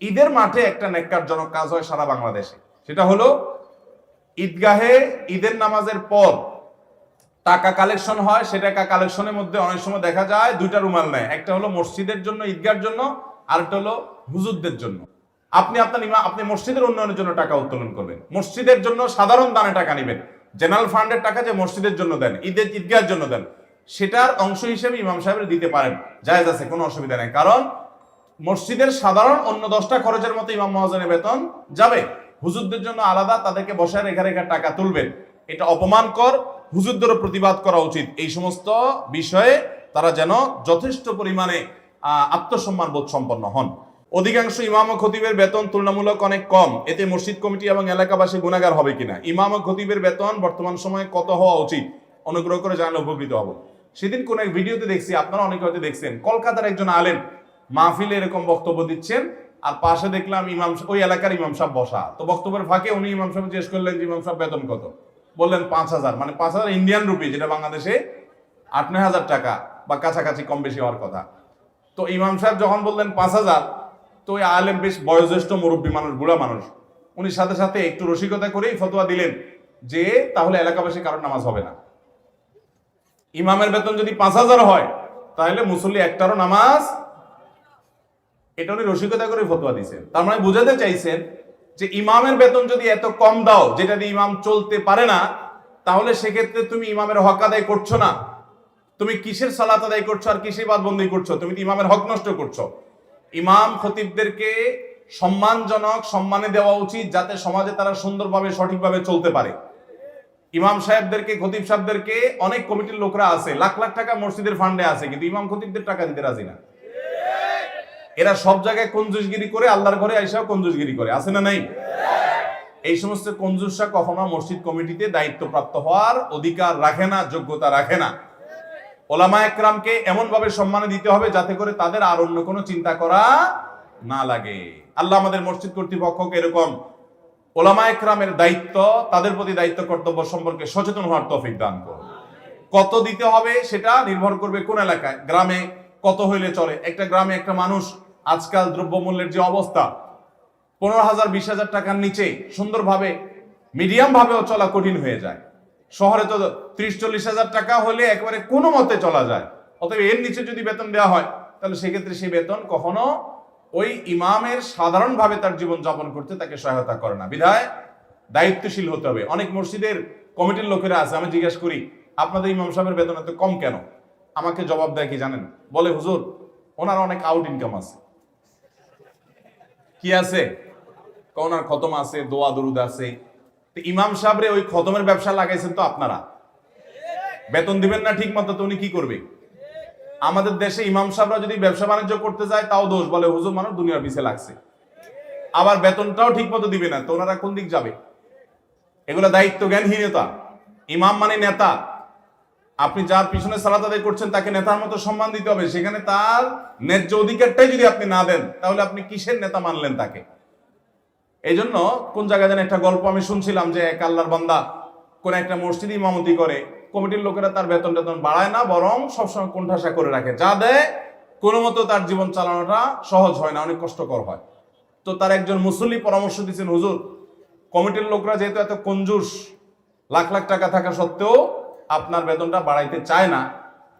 ঈদের মাঠে একটা নেককারজনক কাজ হয় সারা বাংলাদেশে। সেটা হলো, ঈদগাহে ঈদের নামাজের পর টাকা কালেকশন হয়, সে টাকা কালেকশনের মধ্যে অনেক সময় দেখা যায় দুইটা রুমাল নেয়। একটা হলো মসজিদের জন্য ঈদগার জন্য, আরেকটা হলো হুজুরদের জন্য। আপনি আপনার ইমা আপনি মসজিদের উন্নয়নের জন্য টাকা উত্তোলন করবেন। মসজিদের জন্য সাধারণ দানে টাকা নেবেন। জেনারেল ফান্ডের টাকা যে মসজিদের জন্য দেন, ঈদের ঈদগার জন্য দেন, সেটার অংশ হিসেবে ইমাম সাহেবের দিতে পারেন। জায়েজ আছে, কোনো অসুবিধা নেই। কারণ মসজিদের সাধারণ অন্য দশটা খরচের মতো ইমাম মহাজনের বেতন যাবে। হুজুরদের জন্য আলাদা, তাদেরকে বসায় রেখা রেখা টাকা তুলবেন। এটা অপমানকর হুজুরদেরও প্রতিবাদ করা উচিত। এই সমস্ত বিষয়ে তারা যেন যথেষ্ট পরিমাণে আত্মসম্মান বোধ সম্পন্ন হন। অধিকাংশ ইমাম ও খতিবের বেতন তুলনামূলক অনেক কম। এতে মসজিদ কমিটি এবং এলাকাবাসী গুণাগার হবে কিনা? ইমাম ও খতিবের বেতন বর্তমান সময়ে কত হওয়া উচিত? অনুগ্রহ করে জানলে উপকৃত হব। সেদিন কোন এক ভিডিওতে দেখছি, আপনারা অনেকে হয়তো দেখছেন, কলকাতার একজন আলেম মাহফিলে এরকম বক্তব্য দিচ্ছেন, আর পাশে দেখলাম ইমাম ওই এলাকার ইমাম সাহেব বসা। তো বক্তব্যের ফাঁকে উনি ইমাম সাহেব জিজ্ঞেস করলেন যে, ইমাম সাহেব, বেতন কত? বললেন, পাঁচ হাজার। মানে পাঁচ হাজার ইন্ডিয়ান রুপি যেটা বাংলাদেশে আট নয় হাজার টাকা, বা কাছাকাছি কম বেশি হওয়ার কথা। তো ইমাম সাহেব যখন বললেন পাঁচ হাজার, তো ওই আলেম বেশ বয়োজ্যেষ্ঠ মুরব্বী মানুষ, বুড়া মানুষ। উনি সাথে সাথে একটু রসিকতা করেই ফতোয়া দিলেন যে, তাহলে এলাকাবাসী কারোর নামাজ হবে না। ইমামের বেতন যদি পাঁচ হাজার হয়, তাহলে মুসল্লি একটারও নামাজ এটা উনি রসিকতা করে ফতোয়া দিয়েছেন। তার মানে বোঝাতে চাইছেন যে ইমামের বেতন যদি এত কম দাও, যেটা দিয়ে ইমাম চলতে পারে না, তাহলে সেক্ষেত্রে তুমি ইমামের হক আদায় করছ না। তুমি কিসের সালাত আদায় করছ আর কিসের বাদবন্দি করছ? তুমি তো ইমামের হক নষ্ট করছ। ইমাম খতিবদেরকে সম্মানজনক সম্মানে দেওয়া উচিত যাতে সমাজে তারা সুন্দরভাবে, সঠিকভাবে চলতে পারে। ইমাম সাহেবদেরকে, খতিব সাহেবদেরকে অনেক কমিটির লোকরা আছে, লাখ লাখ টাকা মসজিদের ফান্ডে আছে, কিন্তু ইমাম খতিবদের টাকা দিতে রাজি না। এরা সব জায়গায় কঞ্জুসগিরি করে, আল্লাহর ঘরে আইসাও কঞ্জুসগিরি করে। আছে না নাই? এই সমস্ত কঞ্জুসরা কখনো মসজিদ কমিটিতে দায়িত্বপ্রাপ্ত হওয়ার অধিকার রাখে না, যোগ্যতা রাখে না। ওলামা একরামকে এমন ভাবে সম্মান দিতে হবে যাতে করে তাদের আর অন্য কোনো চিন্তা করা না লাগে। আল্লাহ আমাদের মসজিদ কর্তৃপক্ষকে এরকম ওলামা একরামের দায়িত্ব, তাদের প্রতি দায়িত্ব কর্তব্য সম্পর্কে সচেতন হওয়ার তৌফিক দান করুন। কত দিতে হবে সেটা নির্ভর করবে কোন এলাকায়? গ্রামে কত হইলে চলে? একটা গ্রামে একটা মানুষ আজকাল দ্রব্যমূল্যের যে অবস্থা, পনেরো হাজার, বিশ হাজার টাকার নিচে সুন্দরভাবে মিডিয়াম ভাবেও চলা কঠিন হয়ে যায়। শহরে তো ত্রিশ, চল্লিশ হাজার টাকা হলে একেবারে কোনো মতে চলা যায়। অতএব এর নিচে যদি বেতন দেওয়া হয়, তাহলে সেক্ষেত্রে সেই বেতন কখনো ওই ইমামের সাধারণভাবে তার জীবন যাপন করতে তাকে সহায়তা করে না। বিধায় দায়িত্বশীল হতে হবে। অনেক মসজিদের কমিটির লোকেরা আছে, আমি জিজ্ঞেস করি, আপনাদের ইমাম সাহেবের বেতন এত কম কেন? আমাকে জবাব দেয় কি জানেন? বলে, হুজুর, ওনার অনেক আউট ইনকাম আছে। কি আছে? ওনার খতম আছে, দোয়া, দরুদ আছে। তো ইমাম সাহেবরে ওই খতমের ব্যবসা লাগাইছেন তো আপনারা? বেতন দিবেন না ঠিক মতো তো উনি কি করবে? আমাদের দেশে ইমাম সাহেবরা যদি ব্যবসা বাণিজ্য করতে যায়, তাও দোষ বলে হুজুর মানুষ দুনিয়ার পিছে লাগছে। আবার বেতনটাও ঠিক মতো দিবে না, তো ওনারা কোন দিক যাবে? এগুলো দায়িত্ব জ্ঞানহীনতা ইমাম মানে নেতা। আপনি যার পিছনে সালাত আদায় করছেন, তাকে নেতার মতো সম্মান দিতে হবে। সেখানে তার ন্যায্য অধিকারটাই যদি আপনি না দেন, তাহলে আপনি কিসের নেতা মানলেন তাকে? এই জন্য কোন জায়গায় যেন একটা গল্প আমি শুনছিলাম যে এক আল্লাহর বান্দা কোন একটা মসজিদ ইমামতি করে, কমিটির লোকেরা তার বেতন টেতন বাড়ায় না, বরং সবসময় কোণঠাসা করে রাখে। যা দেয়, কোনো মতো তার জীবন চালানোটা সহজ হয় না, অনেক কষ্টকর হয়। তো তার একজন মুসল্লি পরামর্শ দিচ্ছেন, হুজুর, কমিটির লোকরা যেহেতু এত কঞ্জুস, লাখ লাখ টাকা থাকা সত্ত্বেও আপনার বেতনটা বাড়াইতে চায় না।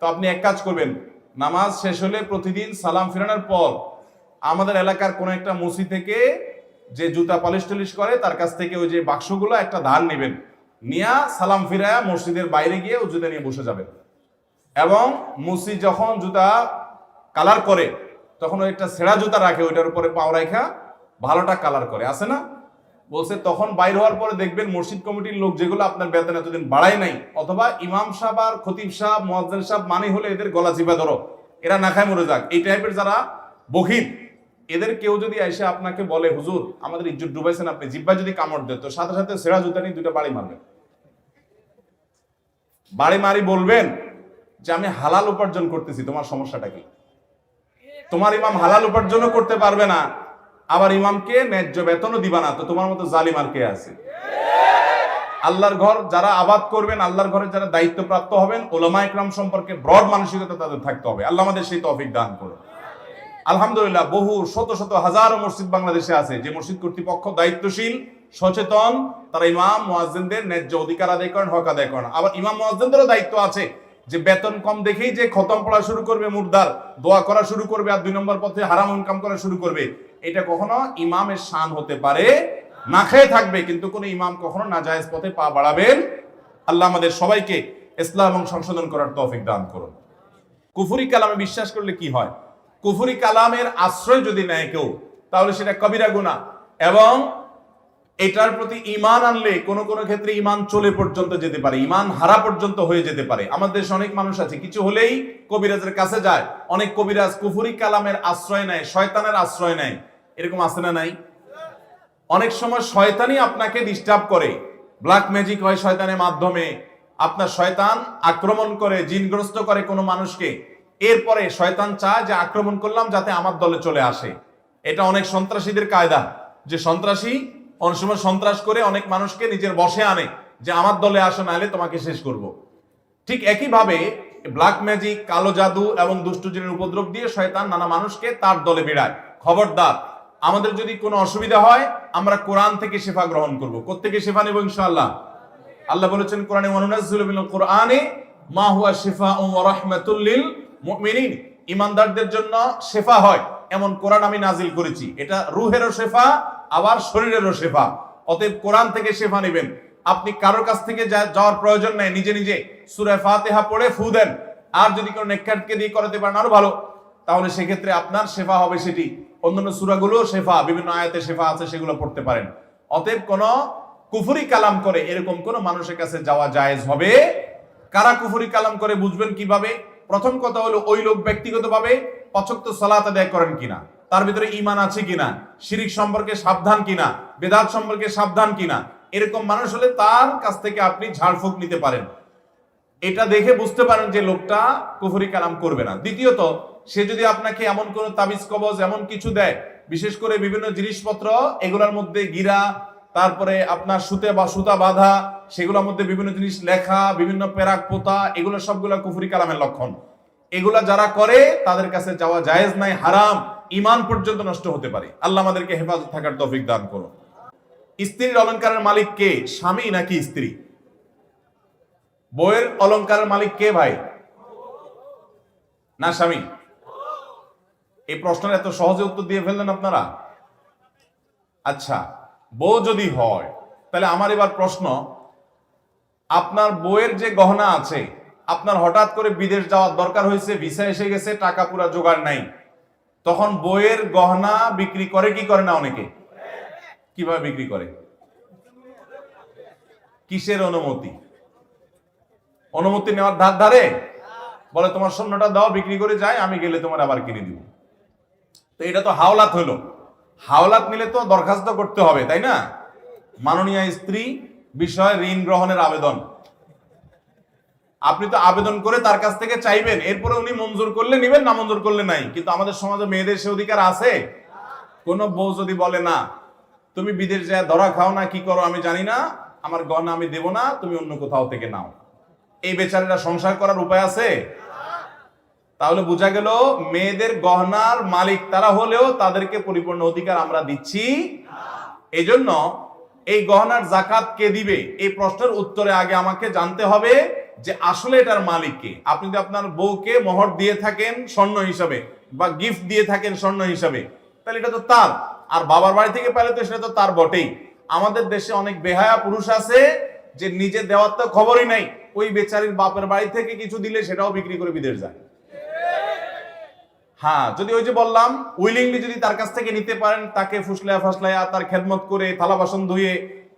তো আপনি এক কাজ করবেন, নামাজ শেষ হলে প্রতিদিন সালাম ফিরানোর পর আমাদের এলাকার কোন একটা মুসি থেকে যে জুতা পালিশ টালিশ করে, তার কাছ থেকে ওই যে বাক্সগুলো, একটা ধার নেবেন। নিয়া সালাম ফিরায়া মসজিদের বাইরে গিয়ে ও জুতা নিয়ে বসে যাবেন। এবং মুসি যখন জুতা কালার করে, তখন ওই একটা ছেঁড়া জুতা রাখে, ওইটার উপরে পাও রাখা ভালোটা কালার করে। আছে না? বলছে, তখন বাইর হওয়ার পরে দেখবেন মসজিদ কমিটির লোক যেগুলো আপনার বেতন এতদিন বাড়ায় নাই, অথবা ইমাম সাহেব আর খতিব সাহেব, মোয়াজ্জেন সাহেব মানে হলে এদের গলা চিপা, ধরো, এরা না খায় মরে যাক। এই টাইপের যারা বহির, এদের কেউ যদি এসে আপনাকে বলে, হুজুর, আমাদের ইজ্জত ডুবাইছেন আপনি জিব্বা যদি কামড় দেয়, তো সাথে সাথে সেরা জুতা নিয়ে দুটো বাড়ি মারবেন। বাড়ি মারি বলবেন যে, আমি হালাল উপার্জন করতেছি, তোমার সমস্যাটা কি? তোমার ইমাম হালাল উপার্জনও করতে পারবে না। আবার ইমামকে ন্যায্য বেতনও দিবা না। তো তোমার মতো জালিম আর কে আছে? আল্লাহর ঘর যারা আবাদ করবেন, আল্লাহর ঘরে যারা দায়িত্বপ্রাপ্ত হবেন, ওলামা ইকরাম সম্পর্কে ব্রড মানসিকতা তাদের থাকতে হবে। আল্লাহ আমাদের সেই তৌফিক দান করুন। আলহামদুলিল্লাহ, বহু, শত শত, হাজারো মসজিদ বাংলাদেশে আছে যে মসজিদ কর্তৃপক্ষ দায়িত্বশীল, সচেতন। তারা ইমাম, মুয়াজ্জিনদের ন্যায্য অধিকার আদায় করেন, হক আদায় করেন। আবার ইমাম, মুয়াজ্জিনদেরও দায়িত্ব আছে যে বেতন কম দেখেই যে খতম পড়া শুরু করবে মুর্দার, দোয়া করা শুরু করবে আর দুই নম্বর পথে হারাম ইনকাম করা শুরু করবে, এটা কখনো ইমামের শান হতে পারে, না খেয়ে থাকবে, কিন্তু কোন ইমাম কখনো না নাজায়েজ পথে পা বাড়াবেন। আল্লাহ আমাদের সবাইকে ইসলাম এবং সংশোধন করার তৌফিক দান করুন। কুফুরি কালামে বিশ্বাস করলে কি হয়? কুফুরি কালামের আশ্রয় যদি নেয় কেউ, তাহলে সেটা কবিরা গুণা এবং এটার প্রতি ইমান আনলে কোন কোন ক্ষেত্রে ইমান চলে পর্যন্ত যেতে পারে ইমান হারা পর্যন্ত হয়ে যেতে পারে। আমাদের দেশে অনেক মানুষ আছে, কিছু হলেই কবিরাজের কাছে যায়, অনেক কবিরাজ কুফুরি কালামের আশ্রয় নেয়, শয়তানের আশ্রয় নেয়। এরকম আছে না নাই? অনেক সময় শয়তানই আপনাকে ডিস্টার্ব করে। ব্ল্যাক ম্যাজিক হয় শয়তানের মাধ্যমে। আপনার শয়তান আক্রমণ করে, জিনগ্রস্ত করে কোনো মানুষকে। এরপরে শয়তান চায় যে আক্রমণ করলাম যাতে আমার দলে চলে আসে। এটা অনেক সন্ত্রাসীদের কায়দা, যে সন্ত্রাসী অনেক সময় সন্ত্রাস করে অনেক মানুষকে নিজের বসে আনে যে আমার দলে আসো, নাহলে তোমাকে শেষ করব। ঠিক একইভাবে ব্ল্যাক ম্যাজিক, কালো জাদু এবং দুষ্টু জিনের উপদ্রব দিয়ে শয়তান নানা মানুষকে তার দলে বেড়ায়। খবরদার, আমাদের যদি কোনো অসুবিধা হয়, আমরা কোরআন থেকে শেফা গ্রহণ করব। কোত্থেকে শেফা নেব ইনশাআল্লাহ? আল্লাহ বলেছেন কোরআনে, ওয়ানুনাজ্জিলু মিনাল কোরআনে মা হুয়া শিফাউন ওয়া রাহমাতুল লিল মুমিনিন। ইমানদারদের জন্য শেফা হয়। এমন কোরআন আমি নাজিল করেছি। এটা রুহেরও শেফা, আবার শরীরেরও শেফা। অতএব কোরআন থেকে শেফা নেবেন। আপনি কারোর কাছ থেকে যাওয়ার প্রয়োজন নেই, নিজে নিজে সূরা ফাতেহা পড়ে ফু দেন। আর যদি কোনো নেককারকে দিয়ে করাতে পারেন, আরও ভালো। তাহলে সেক্ষেত্রে আপনার শেফা হবে সেটি। অন্যান্য সূরাগুলো শেফা, বিভিন্ন আয়াতে শেফা আছে, সেগুলো পড়তে পারেন। অতএব কোন কুফুরি কালাম করে এরকম কোন মানুষের কাছে যাওয়া জায়েজ হবে? কারা কুফুরি কালাম করে বুঝবেন কীভাবে? প্রথম কথা হলো ওই লোক ব্যক্তিগতভাবে পছক্ত সালাত আদায় করেন কিনা? তার ভিতরে ইমান আছে কিনা? শিরিক সম্পর্কে সাবধান কিনা? বেদাত সম্পর্কে সাবধান কিনা? এরকম মানুষ হলে তার কাছ থেকে আপনি ঝাড়ফুঁক নিতে পারেন। এটা দেখে বুঝতে পারেন যে লোকটা কুফরি কালাম করবে না। দ্বিতীয়ত, সে যদি আপনাকে এমন কোন তাবিজ, কবজ, এমন কিছু দেয়, বিশেষ করে বিভিন্ন জিনিসপত্র, এগুলোর মধ্যে গিরা, তারপরে আপনার সুতে বা সুতা বাঁধা, সেগুলোর মধ্যে বিভিন্ন জিনিস লেখা, বিভিন্ন পেরাক পোতা এগুলো সবগুলো কুফরি কালামের লক্ষণ। এগুলা যারা করে, তাদের কাছে যাওয়া জায়েজ নাই, হারাম। ইমান পর্যন্ত নষ্ট হতে পারে। আল্লাহ আমাদেরকে হেফাজত থাকার তৌফিক দান করুন। স্ত্রীর অলংকারের মালিক কে? স্বামী নাকি স্ত্রী? বইয়ের অলংকারের মালিক কে ভাই? না, স্বামী। এই প্রশ্নের এত সহজে উত্তর দিয়ে ফেললেন আপনারা? আচ্ছা বউ যদি হয়, তাহলে আমার এবার প্রশ্ন, আপনার বইয়ের যে গহনা আছে আপনার হঠাৎ করে বিদেশ যাওয়ার দরকার হয়েছে ভিসা এসে গেছে, টাকা পুরা জোগাড় নাই। তখন বইয়ের গহনা বিক্রি করে কি করে না অনেকে? কীভাবে বিক্রি করে? কিসের অনুমতি? অনুমতি নেওয়ার ধার ধারে? বলে, তোমার স্বর্ণটা দাও, বিক্রি করে যায় আমি গেলে তোমার আবার কিনে দিব। তো এটা তো হাওলাত হলো। হাওলাত নিলে তো দরখাস্ত করতে হবে, তাই না? মাননীয় স্ত্রী বিষয় ঋণ গ্রহণের আবেদন। আপনি তো আবেদন করে তার কাছ থেকে চাইবেন, এরপরে উনি মঞ্জুর করলে নিবেন, না মঞ্জুর করলে নাই। কিন্তু আমাদের সমাজে মেয়েদের সে অধিকার আছে? কোন বউ যদি বলে, না, তুমি বিদেশ যায় ধরা খাও না, কি করো আমি জানি না, আমার গহনা আমি দেব না, তুমি অন্য কোথাও থেকে নাও। এই বেচারেরা সংসার করার উপায় আছে? তাহলে বোঝা গেল, মেয়েদের গহনার মালিক তারা হলেও তাদেরকে পরিপূর্ণ অধিকার আমরা দিচ্ছি। এই জন্য এই গহনার জাকাত কে দিবে? এই প্রশ্নের উত্তরে আগে আমাকে জানতে হবে যে আসলে এটার মালিক কে? আপনি যদি আপনার বউকে মোহর দিয়ে থাকেন স্বর্ণ হিসাবে বা গিফট দিয়ে থাকেন স্বর্ণ হিসাবে, তাহলে এটা তো তার। আর বাবার বাড়ি থেকে পেলে তো সেটা তো তার বটেই। আমাদের দেশে অনেক বেহায়া পুরুষ আছে যে নিজে দেওয়ার তো খবরই নাই। ওই বেচারির বাপের বাড়ি থেকে কিছু দিলে সেটাও বিক্রি করে বিদেশ যায়। হ্যাঁ যদি ওই যে বললাম উইলিংলি যদি তার কাছ থেকে নিতে পারেন, তাকে ফুসলায়া ফাসলায়া, তার খেদমত করে, থালা বাসন ধুয়ে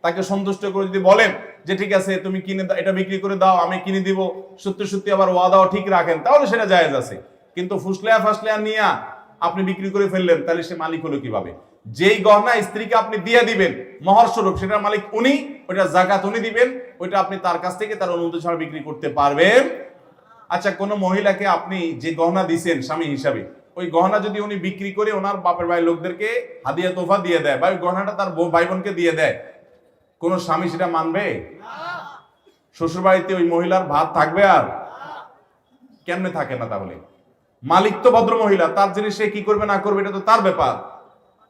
তাকে সন্তুষ্ট করে যদি বলেন যে ঠিক আছে, তুমি কিনে এটা বিক্রি করে দাও, আমি কিনে দিব, সত্যি সত্যি আবার ওয়াদাও ঠিক রাখেন, তাহলে সেটা জায়েজ আছে। কিন্তু ফুসলায়া ফাসলায়া নিয়া আপনি বিক্রি করে ফেললেন, তাহলে সে মালিক হলো কীভাবে? যেই গহনা স্ত্রীকে আপনি দিয়ে দিবেন মহর স্বরূপ সেটার মালিক উনি, ওইটা জাকাত উনি দিবেন, ওইটা আপনি তার কাছ থেকে তার অনুমতি ছাড়া বিক্রি করতে পারবেন। আচ্ছা কোন মহিলাকে আপনি যে গহনা দিছেন স্বামী হিসাবে, ওই গহনা যদি উনি বিক্রি করে ওনার বাপের ভাই লোকদেরকে হাদিয়া তোফা দিয়ে দেয়, বা ওই গহনাটা তার ভাই বোনকে দিয়ে দেয় কোন স্বামী সেটা মানবে? শ্বশুর বাড়িতে ওই মহিলার ভাত থাকবে আর? কেমনে থাকে না তাহলে? মালিক তো ভদ্র মহিলা, তার জিনিস সে কি করবে না করবে এটা তো তার ব্যাপার।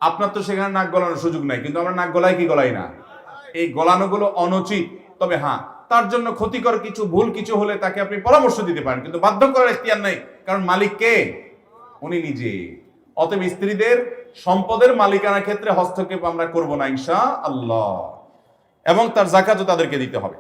আপনার তো সেখানে নাক গলানোর সুযোগ নাই, কিন্তু আমরা নাক গলাই কি গলাই না? এই গলানোগুলো অনুচিত। তবে হ্যাঁ তার জন্য ক্ষতিকর কিছু, ভুল কিছু হলে তাকে আপনি পরামর্শ দিতে পারেন, কিন্তু বাধ্য করার এখতিয়ার নাই, কারণ মালিক কে? উনি নিজে। অতএব স্ত্রীদের সম্পদের মালিকানার ক্ষেত্রে হস্তক্ষেপ আমরা করব না ইনশা আল্লাহ এবং তার জাকাতও তাদেরকে দিতে হবে।